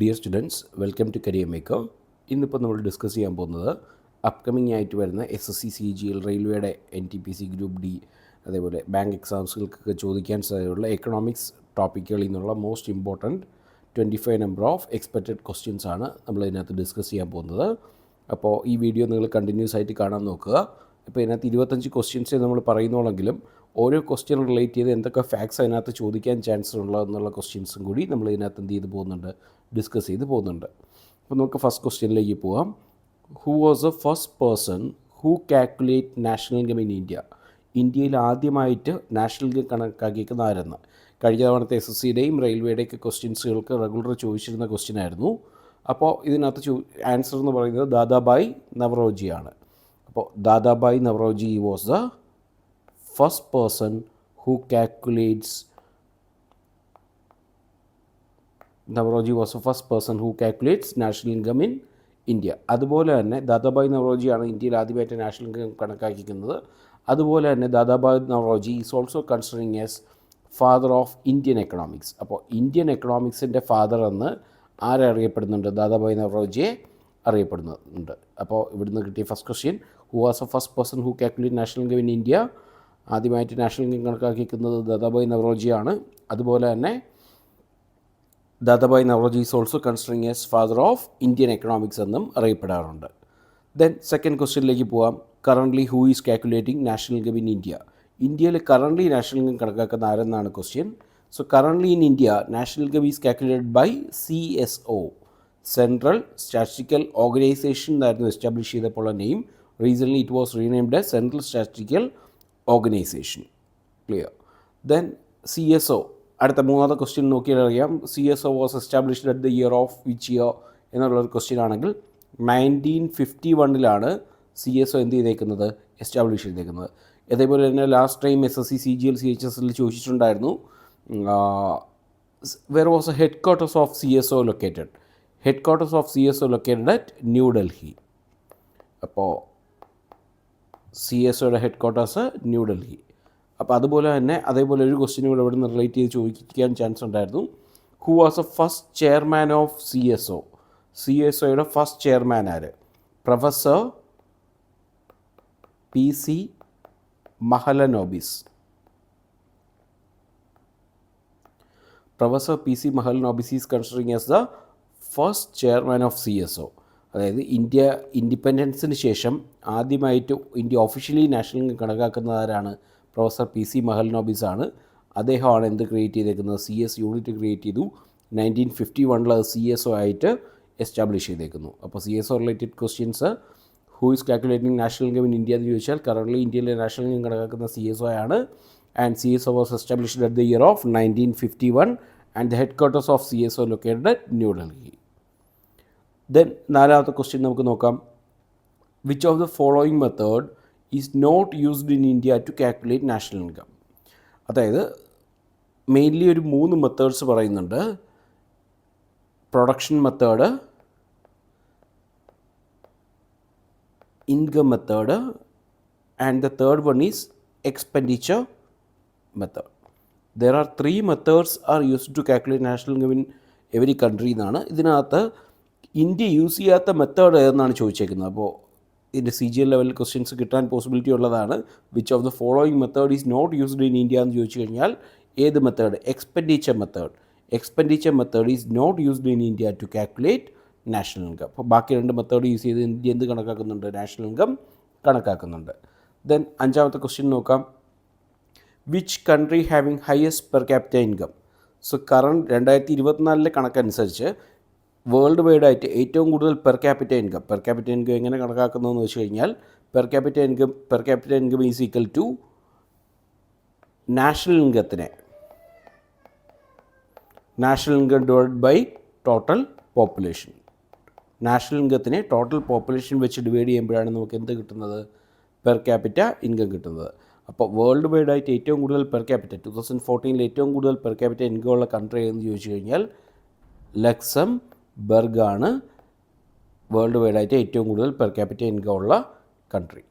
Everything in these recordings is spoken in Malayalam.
Dear students welcome to career maker ഇന്നിപ്പോൾ നമ്മൾ ഡിസ്കസ് ചെയ്യാൻ പോകുന്നത് അപ്കമിംഗ് ആയിട്ട് വരുന്ന S S C C G L റെയിൽവേയുടെ N T P C group D അതേപോലെ ബാങ്ക് എക്സാംസുകൾക്കൊക്കെ ചോദിക്കാൻ സാധ്യതയുള്ള എക്കണോമിക്സ് ടോപ്പിക്കുകളിൽ നിന്നുള്ള most important twenty five number of expected questions ആണ് നമ്മൾ ഇതിനകത്ത് ഡിസ്കസ് ചെയ്യാൻ പോകുന്നത്. അപ്പോൾ ഈ വീഡിയോ നിങ്ങൾ കണ്ടിന്യൂസ് ആയിട്ട് കാണാൻ നോക്കുക. ഇപ്പോൾ ഇതിനകത്ത് ഇരുപത്തഞ്ച് ക്വസ്റ്റ്യൻസ് നമ്മൾ പറയുന്നുള്ളെങ്കിലും ഓരോ ക്വസ്റ്റ്യൻ റിലേറ്റ് ചെയ്ത് എന്തൊക്കെ ഫാക്ട്സ് അതിനകത്ത് ചോദിക്കാൻ ചാൻസ് ഉള്ളതെന്നുള്ള ക്വസ്റ്റ്യൻസും കൂടി നമ്മൾ ഇതിനകത്ത് എന്ത് ചെയ്ത് പോകുന്നുണ്ട്? ഡിസ്കസ് ചെയ്ത് പോകുന്നുണ്ട്. അപ്പോൾ നമുക്ക് ഫസ്റ്റ് ക്വസ്റ്റ്യനിലേക്ക് പോവാം. Who was a first person who calculate national income in India ഇന്ത്യയിൽ ആദ്യമായിട്ട് നാഷണൽ ഇൻകം കണക്കാക്കിയിരിക്കുന്ന ആരെന്ന്? കഴിഞ്ഞ തവണത്തെ എസ് എസ് സിയുടെയും റെയിൽവേയുടെയൊക്കെ ക്വസ്റ്റ്യൻസുകൾക്ക് റെഗുലർ ചോദിച്ചിരുന്ന ക്വസ്റ്റ്യൻ ആയിരുന്നു. അപ്പോൾ ഇതിനകത്ത് ചോ ആൻസർ എന്ന് പറയുന്നത് ദാദാബായ് നവറോജിയാണ്. അപ്പോൾ Dadabhai Naoroji was the first person who calculates Naoroji was a first person who calculates national income in India അതുപോലെ തന്നെ ദാദാബായ് നവറോജിയാണ് ഇന്ത്യയിൽ ആദ്യമായിട്ട് നാഷണൽ ഇൻകം കണക്കാക്കിക്കുന്നത് അതുപോലെ തന്നെ Dadabhai Naoroji is also considering as father of Indian economics അപ്പോൾ ഇന്ത്യൻ എക്കണോമിക്സിന്റെ ഫാദർ എന്ന് ആരെ അറിയപ്പെടുന്നുണ്ട്? ദാദാബായ് നവറോജിയെ അറിയപ്പെടുന്നുണ്ട്. അപ്പോൾ ഇവിടുന്ന് കിട്ടിയ first question who was a first person who calculate national income in India ആദ്യമായിട്ട് നാഷണൽ ഇൻകം കണക്കാക്കിയിരിക്കുന്നത് ദദാബായ് നവറോജിയാണ്. അതുപോലെ തന്നെ Dadabhai Naoroji is also considering as father of Indian economics എന്നും അറിയപ്പെടാറുണ്ട്. ദെൻ സെക്കൻഡ് ക്വസ്റ്റ്യനിലേക്ക് പോവാം. Currently who is calculating national income in India ഇന്ത്യയിൽ കറന്റ്ലി നാഷണൽ ഇൻകം കണക്കാക്കുന്ന ആരെന്നാണ് question so currently in India national income is calculated by C S O central statistical organisation എന്നായിരുന്നു എസ്റ്റാബ്ലിഷ് ചെയ്തപ്പോൾ name recently it was renamed central statistical organisation. Clear. Then C S O. അടുത്ത മൂന്നാമത്തെ ക്വസ്റ്റ്യൻ നോക്കിയാൽ അറിയാം C S O was established at the year of which year എന്നുള്ളൊരു ക്വസ്റ്റ്യൻ ആണെങ്കിൽ നയന്റീൻ ഫിഫ്റ്റി വണ്ണിലാണ് സി എസ് ഒ എന്ത് ചെയ്തേക്കുന്നത്? എസ്റ്റാബ്ലിഷ് ചെയ്തേക്കുന്നത്. അതേപോലെ തന്നെ last time S S C C G L C H S L ചോദിച്ചിട്ടുണ്ടായിരുന്നു where was a headquarters of C S O located headquarters of C S O located at New Delhi അപ്പോൾ സി എസ് ഒയുടെ ഹെഡ് ക്വാർട്ടേഴ്സ് ന്യൂഡൽഹി അപ്പോൾ അതുപോലെ തന്നെ അതേപോലെ ഒരു ക്വസ്റ്റ്യൻ കൂടെ ഇവിടെ നിന്ന് റിലേറ്റ് ചെയ്ത് ചോദിക്കാൻ ചാൻസ് ഉണ്ടായിരുന്നു. Who was a first chairman of C S O C S ഒയുടെ ഫസ്റ്റ് ചെയർമാൻ ആര്? Professor P C Mahalanobis professor P C Mahalanobis is considering as the first chairman of C S O അതായത് ഇന്ത്യ ഇൻഡിപെൻഡൻസിന് ശേഷം ആദ്യമായിട്ട് ഇന്ത്യ ഒഫീഷ്യലി നാഷണൽ കണക്കാക്കുന്നത് ആരാണ്? പ്രൊഫസർ പി സി ആണ് അദ്ദേഹമാണ് എന്ത് ക്രിയേറ്റ് ചെയ്തേക്കുന്നത്? സി എസ് യൂണിറ്റ് ക്രിയേറ്റ് ചെയ്തു. നയന്റീൻ ഫിഫ്റ്റി വണ്ണിൽ അത് സി എസ് ഒ ആയിട്ട് എസ്റ്റാബ്ലിഷ് ചെയ്തേക്കുന്നു. അപ്പോൾ C S O related questions who is calculating national income in India എന്ന് ചോദിച്ചാൽ കറണ്ട്ലി ഇന്ത്യയിലെ നാഷണൽ ഇൻകം കണക്കാക്കുന്ന സി എസ് ഒ ആണ്. And C S O was established at the year of nineteen fifty one and the headquarters of C S O located at New Delhi then നാലാമത്തെ ക്വസ്റ്റ്യൻ നമുക്ക് നോക്കാം. Which of the following method is not used in India to calculate national income അതായത് മെയിൻലി ഒരു മൂന്ന് മെത്തേഡ്സ് പറയുന്നുണ്ട്. Production method income method and the third one is expenditure method there are three methods are used to calculate national income in every country എന്നാണ്. ഇതിനകത്ത് ഇന്ത്യ യൂസ് ചെയ്യാത്ത മെത്തേഡ് ഏതെന്നാണ് ചോദിച്ചേക്കുന്നത്? അപ്പോൾ ഇതിന്റെ C G L level questions കിട്ടാൻ പോസിബിലിറ്റി ഉള്ളതാണ്. Which of the following method is not used in India എന്ന് ചോദിച്ചു കഴിഞ്ഞാൽ ഏത് method expenditure method expenditure method is not used in India to calculate national income അപ്പോൾ ബാക്കി രണ്ട് മെത്തേഡ് യൂസ് ചെയ്ത് ഇന്ത്യ എന്ത് കണക്കാക്കുന്നുണ്ട്? നാഷണൽ ഇൻകം കണക്കാക്കുന്നുണ്ട്. ദെൻ അഞ്ചാമത്തെ ക്വസ്റ്റ്യൻ നോക്കാം. Which country having highest per capita income so current രണ്ടായിരത്തി ഇരുപത്തിനാലിലെ കണക്കനുസരിച്ച് വേൾഡ് വൈഡ് ആയിട്ട് ഏറ്റവും കൂടുതൽ per capita income per capita income എങ്ങനെ കണക്കാക്കുന്നതെന്ന് വെച്ച് കഴിഞ്ഞാൽ per capita income per capita income is equal to national ഇൻകത്തിനെ national income divide by total population national ഇൻകത്തിനെ total population വെച്ച് ഡിവൈഡ് ചെയ്യുമ്പോഴാണ് നമുക്ക് എന്ത് കിട്ടുന്നത്? പെർ ക്യാപിറ്റ ഇൻകം കിട്ടുന്നത്. അപ്പോൾ വേൾഡ് വൈഡ് ആയിട്ട് ഏറ്റവും കൂടുതൽ പെർ ക്യാപിറ്റ ടു തൗസൻഡ് ഫോർട്ടീനിൽ ഏറ്റവും കൂടുതൽ പെർ ക്യാപിറ്റ ഇൻകം ഉള്ള കൺട്രി എന്ന് ചോദിച്ചു കഴിഞ്ഞാൽ ലക്സം ബർഗാണ് വേൾഡ് വൈഡായിട്ട് ഏറ്റവും കൂടുതൽ പെർ ക്യാപിറ്റൽ ഇൻകം ഉള്ള കൺട്രി.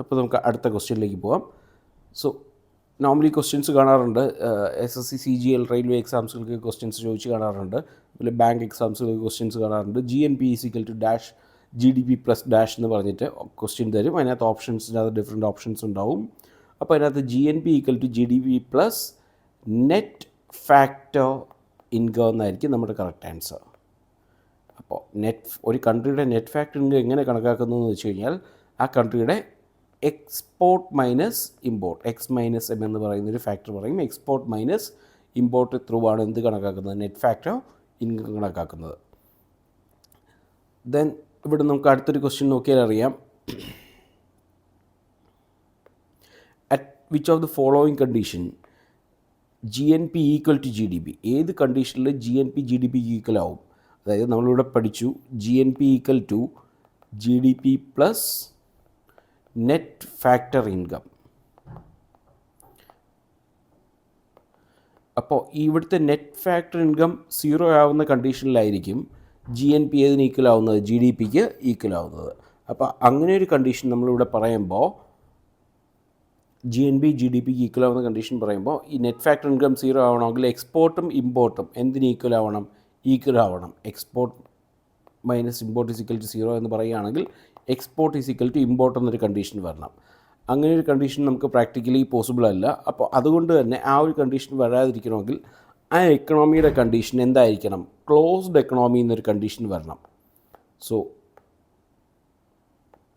അപ്പോൾ നമുക്ക് അടുത്ത ക്വസ്റ്റ്യനിലേക്ക് പോവാം. സോ നോർമലി ക്വസ്റ്റ്യൻസ് കാണാറുണ്ട്. S S C C G L railway എക്സാംസുകൾക്ക് questions ചോദിച്ച് കാണാറുണ്ട്. അതുപോലെ ബാങ്ക് എക്സാംസുകൾക്ക് ക്വസ്റ്റ്യൻസ് കാണാറുണ്ട്. G N P is equal to dash G D P plus dash എന്ന് പറഞ്ഞിട്ട് ക്വസ്റ്റ്യൻ തരും. അതിനകത്ത് ഓപ്ഷൻസിനകത്ത് ഡിഫറെന്റ് ഓപ്ഷൻസ് ഉണ്ടാവും. അപ്പോൾ അതിനകത്ത് G N P equal to G D P plus net factor income എന്നായിരിക്കും നമ്മുടെ കറക്റ്റ് ആൻസർ അപ്പോൾ നെറ്റ് ഒരു കൺട്രിയുടെ നെറ്റ് ഫാക്ടർ ഇൻകം എങ്ങനെ കണക്കാക്കുന്നു എന്ന് വെച്ച് കഴിഞ്ഞാൽ ആ കൺട്രിയുടെ export minus import X minus M എന്ന് പറയുന്ന ഒരു ഫാക്ടർ പറയും. എക്സ്പോർട്ട് മൈനസ് ഇമ്പോർട്ട് ത്രൂ ആണ് എന്ത് കണക്കാക്കുന്നത്? നെറ്റ് ഫാക്ടർ ഇൻകം കണക്കാക്കുന്നത്. ദെൻ ഇവിടെ നമുക്ക് അടുത്തൊരു ക്വസ്റ്റ്യൻ നോക്കിയാൽ അറിയാം. At which of the following condition G N P equal to G D P ഏത് കണ്ടീഷനിൽ G N P G D P equal ആവും? അതായത് നമ്മളിവിടെ പഠിച്ചു G N P equal to G D P plus net factor income അപ്പോൾ ഇവിടുത്തെ നെറ്റ് ഫാക്ടർ ഇൻകം സീറോ ആവുന്ന കണ്ടീഷനിലായിരിക്കും ജി എൻ പി ഏതിന് ഈക്വൽ ആവുന്നത്? ജി ഡി പിക്ക് ഈക്വൽ ആവുന്നത്. അപ്പോൾ അങ്ങനെ ഒരു കണ്ടീഷൻ നമ്മളിവിടെ പറയുമ്പോൾ G N B G D പിക്ക് ഈക്വൽ ആവുന്ന കണ്ടീഷൻ പറയുമ്പോൾ ഈ നെറ്റ് ഫാക്ടർ ഇൻകം സീറോ ആവണമെങ്കിൽ എക്സ്പോർട്ടും ഇമ്പോർട്ടും എന്തിന് ഈക്വൽ ആവണം? ഈക്വൽ ആവണം. Export minus import is equal to zero എന്ന് പറയുകയാണെങ്കിൽ export is equal to import എന്നൊരു കണ്ടീഷൻ വരണം. അങ്ങനെ ഒരു കണ്ടീഷൻ നമുക്ക് പ്രാക്ടിക്കലി പോസിബിൾ അല്ല. അപ്പോൾ അതുകൊണ്ട് തന്നെ ആ ഒരു കണ്ടീഷൻ വരാതിരിക്കണമെങ്കിൽ ആ എക്കണോമിയുടെ കണ്ടീഷൻ എന്തായിരിക്കണം? ക്ലോസ്ഡ് എക്കണോമി എന്നൊരു കണ്ടീഷൻ വരണം. സോ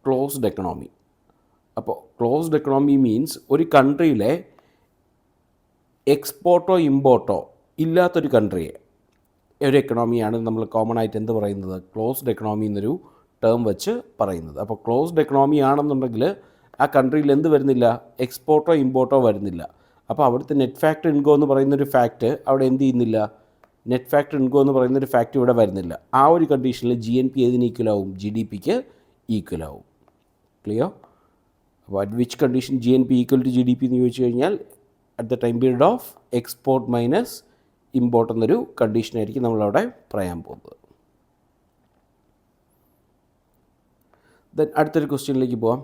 ക്ലോസ്ഡ് എക്കണോമി അപ്പോൾ ക്ലോസ്ഡ് എക്കണോമി മീൻസ് ഒരു കൺട്രിയിലെ എക്സ്പോർട്ടോ ഇമ്പോർട്ടോ ഇല്ലാത്തൊരു കൺട്രിയെ ഒരു എക്കണോമിയാണ് നമ്മൾ കോമൺ ആയിട്ട് എന്ത് പറയുന്നത്? ക്ലോസ്ഡ് എക്കണോമി എന്നൊരു ടേം വെച്ച് പറയുന്നത്. അപ്പോൾ ക്ലോസ്ഡ് എക്കണോമി ആണെന്നുണ്ടെങ്കിൽ ആ കൺട്രിയിൽ എന്ത് വരുന്നില്ല? എക്സ്പോർട്ടോ ഇമ്പോർട്ടോ വരുന്നില്ല. അപ്പോൾ അവിടുത്തെ നെറ്റ് ഫാക്ടർ ഇൻകോ എന്ന് പറയുന്നൊരു ഫാക്റ്റ് അവിടെ എന്ത് ചെയ്യുന്നില്ല? നെറ്റ് ഫാക്ടർ ഇൻകോ എന്ന് പറയുന്നൊരു ഫാക്റ്റ് ഇവിടെ വരുന്നില്ല. ആ ഒരു കണ്ടീഷനിൽ ജി എൻ പി ഏതിന് ഈക്വൽ ആവും? ജി ഡി പിക്ക് ഈക്വൽ ആവും. ക്ലിയർ അപ്പോൾ at which condition G N P equal to G D P എന്ന് ചോദിച്ചു കഴിഞ്ഞാൽ at the time period of export minus import എന്നൊരു കണ്ടീഷനായിരിക്കും നമ്മളവിടെ പറയാൻ പോകുന്നത്. ദെൻ അടുത്തൊരു ക്വസ്റ്റ്യനിലേക്ക് പോവാം.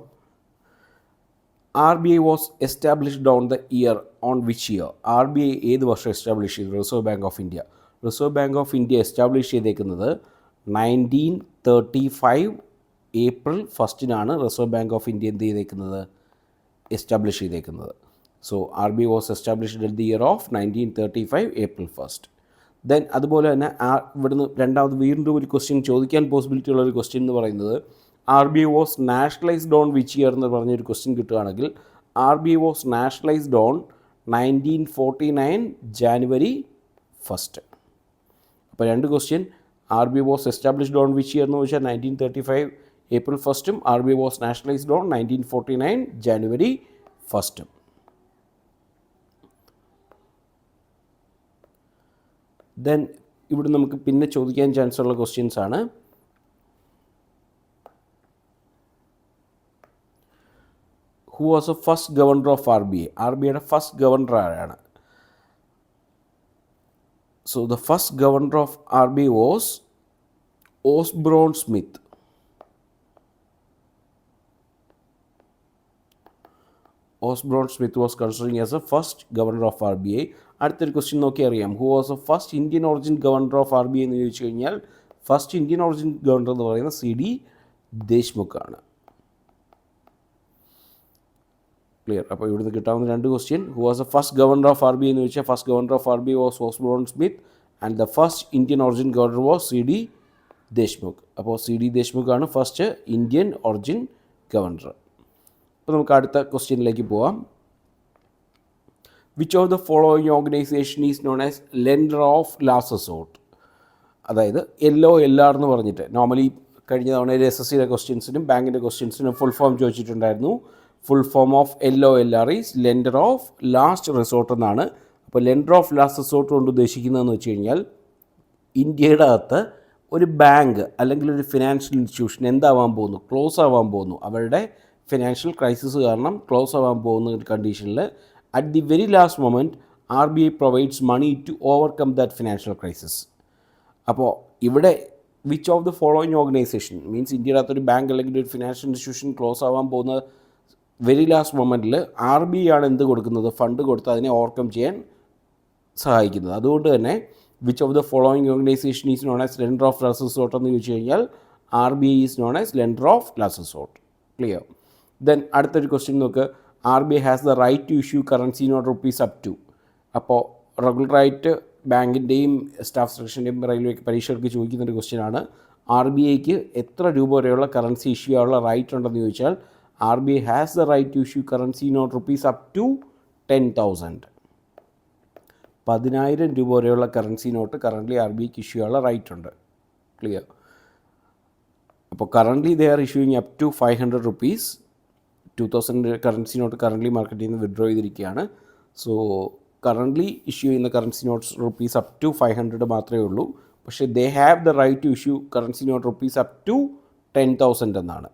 R B I was established on the year on which year R B I ഏത് വർഷം എസ്റ്റാബ്ലിഷ് ചെയ്തു? Reserve Bank of India Reserve Bank of India establish ചെയ്തേക്കുന്നത് നയന്റീൻ തേർട്ടി ഫൈവ് ഏപ്രിൽ ഫസ്റ്റിനാണ് റിസർവ് ബാങ്ക് ഓഫ് ഇന്ത്യ എന്ത് ചെയ്തേക്കുന്നത്? എസ്റ്റാബ്ലിഷ് ചെയ്തേക്കുന്നത്. So R B was established in the year of nineteen thirty five April first. Then അതുപോലെ തന്നെ ഇവിടുന്ന് രണ്ടാമത് വീണ്ടും ഒരു ക്വസ്റ്റ്യൻ ചോദിക്കാൻ പോസിബിലിറ്റി ഉള്ള ഒരു ക്വസ്റ്റ്യൻ എന്ന് പറയുന്നത് R B was nationalized on which year എന്ന് പറഞ്ഞൊരു ക്വസ്റ്റ്യൻ കിട്ടുകയാണെങ്കിൽ R B was nationalized on nineteen forty nine January first. അപ്പോൾ രണ്ട് question R B was established on which year എന്ന് വെച്ചാൽ nineteen thirty five April ഫസ്റ്റും R B I was nationalized on nineteen forty nine January ഫസ്റ്റും then ഇവിടെ നമുക്ക് പിന്നെ ചോദിക്കാൻ ചാൻസ് ഉള്ള ക്വസ്റ്റ്യൻസ് ആണ്. Who was a first governor of R B I R B ഐയുടെ ഫസ്റ്റ് ഗവർണർ ആരാണ്? So the first governor of R B I was Osborne Smith Osborne Smith was considering as a first governor of R B I. അടുത്തൊരു ക്വസ്റ്റ്യൻ നോക്കി അറിയാം. Who was a first Indian origin governor of R B I എന്ന് ചോദിച്ചു കഴിഞ്ഞാൽ ഫസ്റ്റ് ഇന്ത്യൻ ഒറിജിൻ ഗവർണർ എന്ന് പറയുന്നത് സി ഡി ദേശ്മുഖ് ആണ്. ക്ലിയർ അപ്പോൾ ഇവിടുന്ന് കിട്ടാവുന്ന രണ്ട് question who was a first governor of R B എന്ന് ചോദിച്ചാൽ first governor of R B was Osborne Smith and the first Indian origin governor was C D Deshmukh. അപ്പോൾ സി ഡി ദേശ്മുഖ് ആണ് ഫസ്റ്റ് ഇന്ത്യൻ ഒറിജിൻ ഗവർണർ അപ്പോൾ നമുക്ക് അടുത്ത ക്വസ്റ്റ്യനിലേക്ക് പോവാം. Which of the following organization is known as lender of last resort അതായത് എല്ലോ എൽ ആർ എന്ന് പറഞ്ഞിട്ട്. നോർമലി കഴിഞ്ഞ തവണ എസ് എസ് സിയുടെ ക്വസ്റ്റ്യൻസിനും ബാങ്കിന്റെ ക്വസ്റ്റ്യൻസിനും ഫുൾ ഫോം ചോദിച്ചിട്ടുണ്ടായിരുന്നു. Full form of L L R is lender of last resort എന്നാണ്. അപ്പോൾ ലെൻഡർ ഓഫ് ലാസ്റ്റ് റിസോർട്ട് കൊണ്ട് ഉദ്ദേശിക്കുന്നതെന്ന് വെച്ച് കഴിഞ്ഞാൽ ഇന്ത്യയുടെ അകത്ത് ഒരു ബാങ്ക് അല്ലെങ്കിൽ ഒരു ഫിനാൻഷ്യൽ ഇൻസ്റ്റിറ്റ്യൂഷൻ എന്താവാൻ പോകുന്നു? ക്ലോസ് ആവാൻ പോകുന്നു. അവരുടെ ഫിനാൻഷ്യൽ ക്രൈസിസ് കാരണം ക്ലോസ് ആവാൻ പോകുന്ന ഒരു കണ്ടീഷനിൽ at the very last moment R B I provides money to overcome that financial crisis അപ്പോൾ ഇവിടെ which of the following organization means ഇന്ത്യയുടെ അകത്തൊരു ബാങ്ക് അല്ലെങ്കിൽ ഒരു ഫിനാൻഷ്യൽ ഇൻസ്റ്റിറ്റ്യൂഷൻ ക്ലോസ് ആവാൻ പോകുന്ന വെരി ലാസ്റ്റ് മൊമെന്റിൽ ആർ ബി ആണ് എന്ത് കൊടുക്കുന്നത്? ഫണ്ട് കൊടുത്ത് അതിനെ ഓവർകം ചെയ്യാൻ സഹായിക്കുന്നത്. അതുകൊണ്ട് തന്നെ which of the following organization is known as lender of last resort എന്ന് ചോദിച്ചു കഴിഞ്ഞാൽ R B I is known as lender of last resort clear then അടുത്തൊരു ക്വസ്റ്റ്യൻ നോക്ക്. R B has the right to issue currency note rupees up to അപ്പോൾ റെഗുലറായിട്ട് ബാങ്കിന്റെയും സ്റ്റാഫ് സെലക്ഷന്റെയും റെയിൽവേ പരീക്ഷകൾക്ക് ചോദിക്കുന്ന ഒരു ക്വസ്റ്റ്യൻ ആണ് ആർ ബി ഐക്ക് എത്ര രൂപ വരെയുള്ള കറൻസി ഇഷ്യൂ ചെയ്യാനുള്ള റൈറ്റ് ഉണ്ടെന്ന് ചോദിച്ചാൽ R B I has the right to issue currency note rupees up to ten thousand പതിനായിരം രൂപ വരെയുള്ള currency note currently R B ഐക്ക് ഇഷ്യൂ ചെയ്യാനുള്ള റൈറ്റ് ഉണ്ട്. ക്ലിയർ അപ്പോൾ currently they are issuing up to five hundred rupees two thousand currency note currently മാർക്കറ്റിൽ നിന്ന് വിഡ്രോ ചെയ്തിരിക്കുകയാണ്. സോ കറന്റ്ലി ഇഷ്യൂ ചെയ്യുന്ന currency notes rupees up to five hundred മാത്രമേ ഉള്ളൂ. പക്ഷേ they have the right to issue currency note rupees up to ten thousand എന്നാണ്.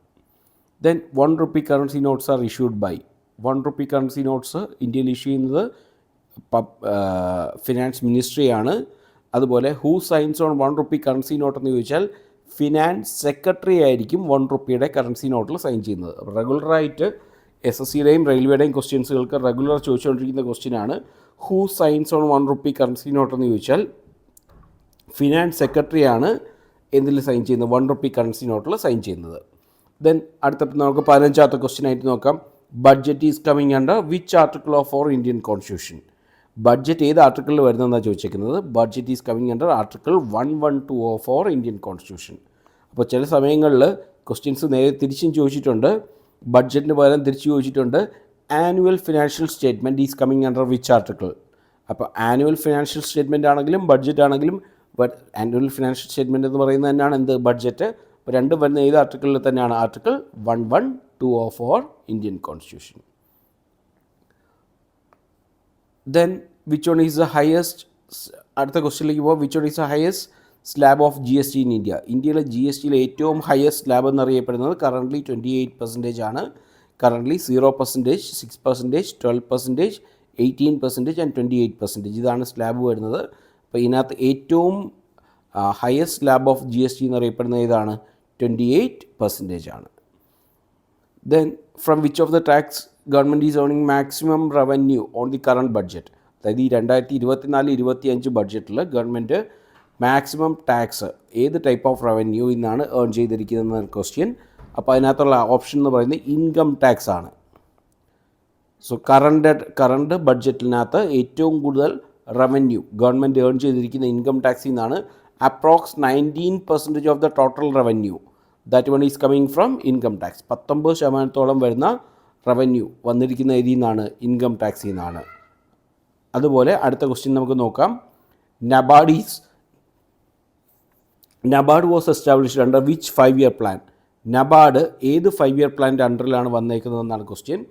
Then one rupee currency notes are issued by one rupee currency notes ഇന്ത്യയിൽ ഇഷ്യൂ ചെയ്യുന്നത് ഫിനാൻസ് മിനിസ്ട്രിയാണ് അതുപോലെ who signs on one rupee currency note എന്ന് ചോദിച്ചാൽ ഫിനാൻസ് സെക്രട്ടറി ആയിരിക്കും വൺ റുപ്പിയുടെ കറൻസി നോട്ടിൽ സൈൻ ചെയ്യുന്നത്. റെഗുലറായിട്ട് എസ് എസ് സിയുടെയും റെയിൽവേയുടെയും ക്വസ്റ്റ്യൻസുകൾക്ക് റെഗുലർ ചോദിച്ചുകൊണ്ടിരിക്കുന്ന ക്വസ്റ്റ്യനാണ് who signs on one rupee currency note എന്ന് ചോദിച്ചാൽ ഫിനാൻസ് സെക്രട്ടറിയാണ് എന്തിൽ സൈൻ ചെയ്യുന്നത്? വൺ റുപ്പി കറൻസി നോട്ടിൽ സൈൻ ചെയ്യുന്നത്. ദെൻ അടുത്ത നമുക്ക് പതിനഞ്ചാമത്തെ ക്വസ്റ്റ്യൻ ആയിട്ട് നോക്കാം. Budget is coming under which article of for Indian constitution budget ഏത് ആർട്ടിക്കിളിൽ വരുന്നതെന്നാണ് ചോദിച്ചിരിക്കുന്നത് budget is coming under article one one two of for Indian constitution. അപ്പോൾ ചില സമയങ്ങളിൽ ക്വസ്റ്റ്യൻസ് നേരെ തിരിച്ചും ചോദിച്ചിട്ടുണ്ട് ബഡ്ജറ്റിന് പകരം തിരിച്ചു ചോദിച്ചിട്ടുണ്ട് annual financial statement is coming under which article. അപ്പോൾ ആനുവൽ ഫിനാൻഷ്യൽ സ്റ്റേറ്റ്മെന്റ് ആണെങ്കിലും ബഡ്ജറ്റ് ആണെങ്കിലും ആനുവൽ ഫിനാൻഷ്യൽ സ്റ്റേറ്റ്മെന്റ് എന്ന് പറയുന്നത് തന്നെയാണ് എന്ത്? ബഡ്ജറ്റ്. അപ്പോൾ രണ്ടും വരുന്ന ഏത് ആർട്ടിക്കിളിൽ തന്നെയാണ്? Article one one two O four Indian constitution. Then which on is the highest അടുത്ത ക്വസ്റ്റ്യനിലേക്ക് പോകാം which on is the highest slab of G S T in India ഇന്ത്യയിലെ ജി എസ് ടിയിലെ ഏറ്റവും ഹയസ്റ്റ് സ്ലാബ് എന്നറിയപ്പെടുന്നത് കറന്റ്ലി ട്വന്റി എയ്റ്റ് പെർസെന്റേജ് ആണ്. Currently zero percentage six percentage twelve percentage eighteen percentage and twenty eight percentage ഇതാണ് സ്ലാബ് വരുന്നത്. അപ്പോൾ ഇതിനകത്ത് ഏറ്റവും highest slab of G S T എന്നറിയപ്പെടുന്നത് ഏതാണ്? ട്വന്റി എയ്റ്റ് പെർസെന്റേജ് ആണ്. Then from which of the tax government is earning maximum revenue on the current budget. അതായത് ഈ രണ്ടായിരത്തി ഇരുപത്തിനാല് ഇരുപത്തി അഞ്ച് ബഡ്ജറ്റിൽ ഗവൺമെന്റ് മാക്സിമം ടാക്സ് ഏത് ടൈപ്പ് ഓഫ് റവന്യൂ ഇന്നാണ് ഏൺ ചെയ്തിരിക്കുന്നത് ക്വസ്റ്റ്യൻ. അപ്പോൾ അതിനകത്തുള്ള ഓപ്ഷൻ എന്ന് പറയുന്നത് ഇൻകം ടാക്സ് ആണ്. സോ കറണ്ട് കറണ്ട് ബഡ്ജറ്റിനകത്ത് ഏറ്റവും കൂടുതൽ റവന്യൂ ഗവൺമെന്റ് ഏൺ ചെയ്തിരിക്കുന്ന ഇൻകം ടാക്സിൽ നിന്നാണ് approx nineteen percentage of the total revenue that one is coming from income tax. പത്തൊമ്പത് ശതമാനത്തോളം വരുന്ന റവന്യൂ വന്നിരിക്കുന്ന ഇതിൽ നിന്നാണ് ഇൻകം ടാക്സിൽ നിന്നാണ്. അതുപോലെ അടുത്ത ക്വസ്റ്റ്യൻ നമുക്ക് നോക്കാം. നബാഡീസ് NABARD was established under which five year plan NABARD ഏത് ഫൈവ് ഇയർ പ്ലാന്റെ അണ്ടറിലാണ് വന്നേക്കുന്നതെന്നാണ് ക്വസ്റ്റ്യൻ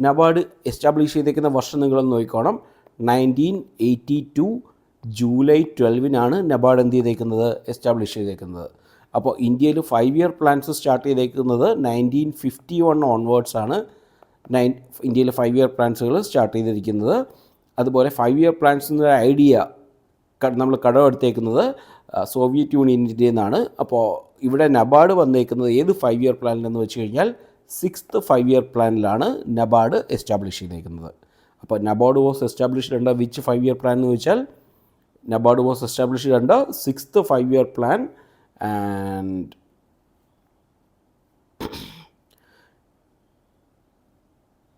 നബാഡ് എസ്റ്റാബ്ലിഷ് ചെയ്തേക്കുന്ന വർഷം നിങ്ങളൊന്ന് നോക്കിക്കോണം. നയന്റീൻ എയ്റ്റി ടു ജൂലൈ ട്വൽവിനാണ് നബാഡ് എന്ത് ചെയ്തേക്കുന്നത്? എസ്റ്റാബ്ലിഷ് ചെയ്തേക്കുന്നത്. അപ്പോൾ ഇന്ത്യയിൽ ഫൈവ് ഇയർ പ്ലാൻസ് സ്റ്റാർട്ട് ചെയ്തേക്കുന്നത് നയന്റീൻ ഫിഫ്റ്റി വൺ ഓൺവേർഡ്സ് ആണ്. നയൻ ഇന്ത്യയിലെ ഫൈവ് ഇയർ പ്ലാൻസുകൾ സ്റ്റാർട്ട് ചെയ്തിരിക്കുന്നത്. അതുപോലെ ഫൈവ് ഇയർ പ്ലാൻസ് എന്നൊരു ഐഡിയ നമ്മൾ കടമെടുത്തേക്കുന്നത് സോവിയറ്റ് യൂണിയനിന്റെ നിന്നാണ് അപ്പോൾ ഇവിടെ നബാർഡ് വന്നേക്കുന്നത് ഏത് ഫൈവ് ഇയർ പ്ലാനിലെന്ന് വെച്ച് കഴിഞ്ഞാൽ സിക്സ്ത് ഫൈവ് ഇയർ പ്ലാനിലാണ് നബാർഡ് എസ്റ്റാബ്ലിഷ് ചെയ്തേക്കുന്നത്. അപ്പോൾ NABARD was established under which five year plan എന്ന് വെച്ചാൽ NABARD was established under sixth five year plan and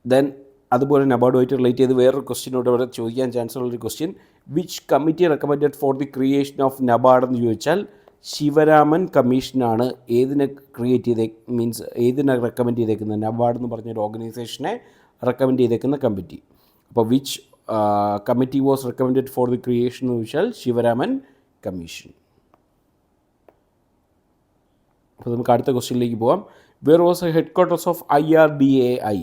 then അതുപോലെ തന്നെ അബാർഡുമായിട്ട് റിലേറ്റ് ചെയ്ത് വേറൊരു ക്വസ്റ്റ്യനോട് ഇവിടെ ചോദിക്കാൻ ചാൻസ് ഉള്ളൊരു question which committee recommended for the creation of NABARD എന്ന് ചോദിച്ചാൽ ശിവരാമൻ കമ്മീഷനാണ് ഏതിനെ ക്രിയേറ്റ് ചെയ്തേ മീൻസ് ഏതിനെ റെക്കമെൻഡ് ചെയ്തേക്കുന്നത്? നബാർഡ് എന്ന് പറഞ്ഞ ഒരു ഓർഗനൈസേഷനെ റെക്കമെൻഡ് ചെയ്തേക്കുന്ന കമ്മിറ്റി അപ്പോൾ which committee was recommended for the creation എന്ന് ചോദിച്ചാൽ ശിവരാമൻ കമ്മീഷൻ. അപ്പോൾ നമുക്ക് അടുത്ത ക്വസ്റ്റ്യനിലേക്ക് പോകാം. Where was a headquarters of I R D A I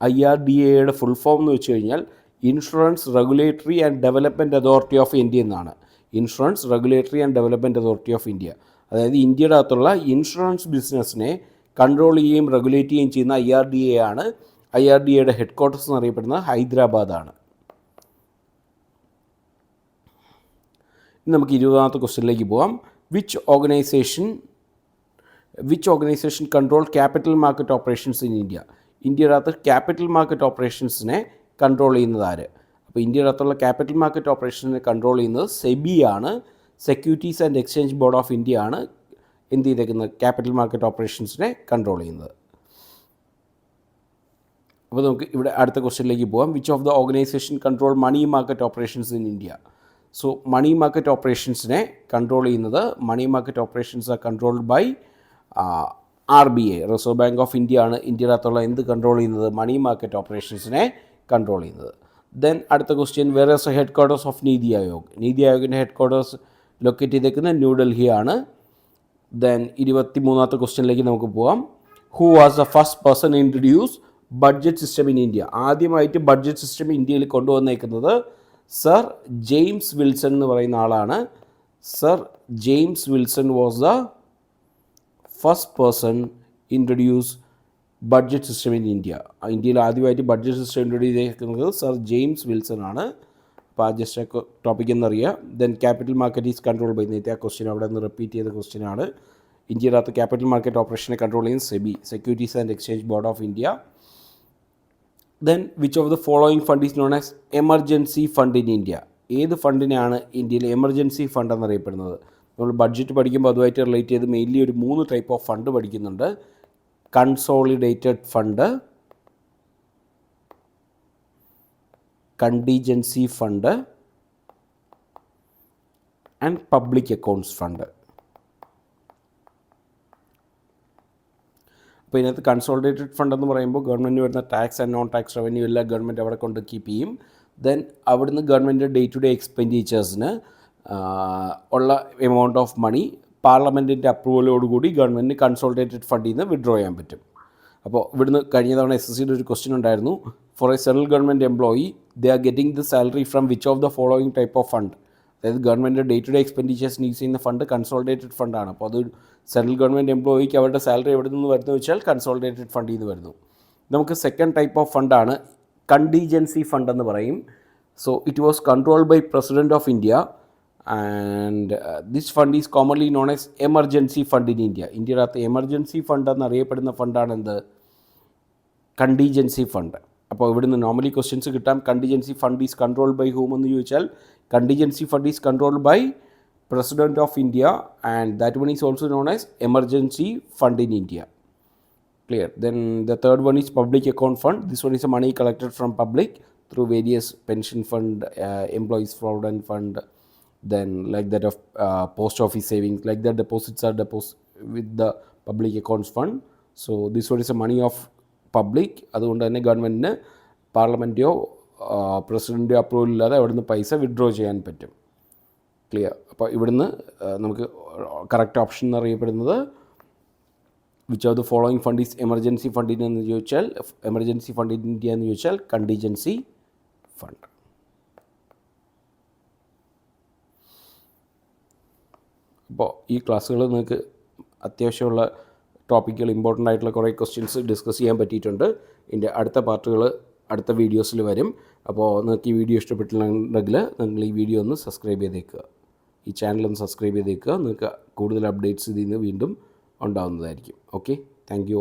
I R D എയുടെ ഫുൾ ഫോം എന്ന് വെച്ച് കഴിഞ്ഞാൽ insurance regulatory and development authority of India എന്നാണ്. Insurance regulatory and development authority of India അതായത് ഇന്ത്യയുടെ അകത്തുള്ള ഇൻഷുറൻസ് ബിസിനസ്സിനെ കൺട്രോൾ ചെയ്യുകയും റെഗുലേറ്റ് ചെയ്യുകയും ചെയ്യുന്ന ഐ ആർ ഡി എ ആണ്. ഐ ആർ ഡി എയുടെ ഹെഡ് ക്വാർട്ടേഴ്സ് എന്നറിയപ്പെടുന്നത് ഹൈദരാബാദാണ് നമുക്ക് ഇരുപതാമത്തെ ക്വസ്റ്റ്യനിലേക്ക് പോകാം which organization which organization control capital market operations in India ഇന്ത്യയുടെ ക്യാപിറ്റൽ മാർക്കറ്റ് ഓപ്പറേഷൻസിനെ കൺട്രോൾ ചെയ്യുന്നത് ആര്? അപ്പോൾ ഇന്ത്യയുടെ അകത്തുള്ള ക്യാപിറ്റൽ മാർക്കറ്റ് ഓപ്പറേഷനെ കൺട്രോൾ ചെയ്യുന്നത് സെബി ആണ്. Securities and exchange board of India ആണ് എന്ത് ചെയ്തേക്കുന്നത്? ക്യാപിറ്റൽ മാർക്കറ്റ് ഓപ്പറേഷൻസിനെ കൺട്രോൾ ചെയ്യുന്നത്. അപ്പോൾ നമുക്ക് ഇവിടെ അടുത്ത ക്വസ്റ്റ്യനിലേക്ക് പോകാം which of the organisation control money market operations in India so money market ഓപ്പറേഷൻസിനെ control ചെയ്യുന്നത് money market operations are controlled by R B I reserve bank of India ആണ് ഇന്ത്യയുടെ അകത്തുള്ള എന്ത് കൺട്രോൾ ചെയ്യുന്നത്? മണി മാർക്കറ്റ് ഓപ്പറേഷൻസിനെ കൺട്രോൾ ചെയ്യുന്നത്. ദെൻ അടുത്ത ക്വസ്റ്റ്യൻ വേറെ ഹെഡ് ക്വാർട്ടേഴ്സ് ഓഫ് നീതി ആയോഗ് നീതി ആയോഗിന്റെ ഹെഡ് ക്വാർട്ടേഴ്സ് ലൊക്കേറ്റ് ചെയ്തേക്കുന്നത് ന്യൂഡൽഹി ആണ് ദെൻ ഇരുപത്തി മൂന്നാമത്തെ ക്വസ്റ്റ്യനിലേക്ക് നമുക്ക് പോവാം. Who was the first person introduce budget system in India ആദ്യമായിട്ട് ബഡ്ജറ്റ് സിസ്റ്റം ഇന്ത്യയിൽ കൊണ്ടുവന്നേക്കുന്നത് സർ ജെയിംസ് വിൽസൺ എന്ന് പറയുന്ന ആളാണ്. Sir James Wilson was the first person introduce budget system in India ഇന്ത്യയിൽ ആദ്യമായിട്ട് ബഡ്ജറ്റ് സിസ്റ്റം ഇൻട്രൊഡ്യൂസ് ചെയ്തേക്കുന്നത് സർ ജെയിംസ് വിൽസൺ ആണ്. അപ്പോൾ ആ ജസ്റ്റ് ടോപ്പിക് എന്നറിയാം. Then capital market is control by നേരത്തെ ആ ക്വസ്റ്റ്യൻ അവിടെ നിന്ന് റിപ്പീറ്റ് ചെയ്ത ക്വസ്റ്റ്യൻ ആണ്. ഇന്ത്യയുടെ അകത്ത് ക്യാപിറ്റൽ മാർക്കറ്റ് ഓപ്പറേഷനെ കൺട്രോൾ ചെയ്യുന്ന SEBI securities and exchange board of India then which of the following fund is known as emergency fund in India ഏത് ഫണ്ടിനെയാണ് ഇന്ത്യയിൽ എമർജൻസി ഫണ്ട് എന്നറിയപ്പെടുന്നത്? നമ്മൾ ബഡ്ജറ്റ് പഠിക്കുമ്പോൾ അതുമായിട്ട് റിലേറ്റ് ചെയ്ത് മെയിൻലി ഒരു മൂന്ന് ടൈപ്പ് ഓഫ് ഫണ്ട് പഠിക്കുന്നുണ്ട്. Consolidated fund contingency fund and public accounts fund അപ്പോൾ ഇതിനകത്ത് കൺസോളിഡേറ്റഡ് ഫണ്ട് എന്ന് പറയുമ്പോൾ ഗവൺമെന്റ് വരുന്ന tax and non tax revenue എല്ലാം ഗവൺമെന്റ് അവിടെ കൊണ്ട് കീപ്പ് ചെയ്യും. ദെൻ അവിടുന്ന് ഗവൺമെന്റ് ഡേ ടു ഡേ എക്സ്പെൻഡിച്ചേഴ്സിന് ഉള്ള എമൗണ്ട് ഓഫ് മണി പാർലമെന്റിന്റെ അപ്രൂവലോടുകൂടി ഗവൺമെന്റിന് കൺസോൾട്ടേറ്റഡ് ഫണ്ടിൽ നിന്ന് വിഡ്രോ ചെയ്യാൻ പറ്റും. അപ്പോൾ ഇവിടുന്ന് കഴിഞ്ഞ തവണ എസ് എസ് സിയുടെ ഒരു ക്വസ്റ്റ്യൻ ഉണ്ടായിരുന്നു. For a central government employee they are getting the salary from which of the following type of fund അതായത് government day to day expenditures use ചെയ്യുന്ന ഫണ്ട് കൺസോൾട്ടേറ്റഡ് ഫണ്ടാണ് അപ്പോൾ അത് സെൻട്രൽ ഗവൺമെന്റ് എംപ്ലോയിക്ക് അവരുടെ സാലറി എവിടെ നിന്ന് വരുന്നു വെച്ചാൽ കൺസോൾട്ടേറ്റഡ് ഫണ്ടിൽ നിന്ന് വരുന്നു. നമുക്ക് സെക്കൻഡ് ടൈപ്പ് ഓഫ് ഫണ്ടാണ് കണ്ടീജൻസി ഫണ്ട് എന്ന് പറയും. So it was controlled by president of India and this fund is commonly known as emergency fund in India ഇന്ത്യയുടെ അകത്ത് എമർജൻസി ഫണ്ട് എന്നറിയപ്പെടുന്ന ഫണ്ടാണ് എന്ത്? കണ്ടീജൻസി ഫണ്ട് അപ്പോൾ ഇവിടുന്ന് നോർമലി ക്വസ്റ്റ്യൻസ് കിട്ടാം. Contingency fund is controlled by whom എന്ന് ചോദിച്ചാൽ contingency fund is controlled by president of India and that one is also known as emergency fund in India clear? Then the third one is public account fund. This one is a money collected from public through various pension fund uh, employees provident fund then like that of uh, post office savings like that deposits are deposit with the public accounts fund. So this one is a money of public. അതുകൊണ്ട് തന്നെ ഗവൺമെന്റിന് പാർലമെന്റോ പ്രസിഡന്റോ അപ്രൂവൽ ഇല്ലാതെ അവിടുന്ന് പൈസ വിഡ്രോ ചെയ്യാൻ പറ്റും. ക്ലിയർ അപ്പോൾ ഇവിടുന്ന് നമുക്ക് കറക്റ്റ് ഓപ്ഷൻ എന്നറിയപ്പെടുന്നത് which of the following fund is emergency ഫണ്ടിന് എന്ന് ചോദിച്ചാൽ എമർജൻസി ഫണ്ട് ഇൻ ഇന്ത്യ എന്ന് ചോദിച്ചാൽ കണ്ടീജൻസി ഫണ്ട് അപ്പോൾ ഈ ക്ലാസ്സുകൾ നിങ്ങൾക്ക് അത്യാവശ്യമുള്ള ടോപ്പിക്കുകൾ ഇമ്പോർട്ടന്റ് ആയിട്ടുള്ള കുറേ ക്വസ്റ്റ്യൻസ് ഡിസ്കസ് ചെയ്യാൻ പറ്റിയിട്ടുണ്ട്. ഇതിന്റെ അടുത്ത പാർട്ടുകൾ അടുത്ത വീഡിയോസിൽ വരും. അപ്പോൾ നിങ്ങൾക്ക് ഈ വീഡിയോ ഇഷ്ടപ്പെട്ടിട്ടുണ്ടെങ്കിൽ നിങ്ങൾ ഈ വീഡിയോ ഒന്ന് സബ്സ്ക്രൈബ് ചെയ്തേക്കുക. ഈ ചാനൽ ഒന്ന് സബ്സ്ക്രൈബ് ചെയ്തേക്കുക. നിങ്ങൾക്ക് കൂടുതൽ അപ്ഡേറ്റ്സ് ഇതിൽ നിന്ന് വീണ്ടും ഉണ്ടാകുന്നതായിരിക്കും ഓക്കെ താങ്ക് യു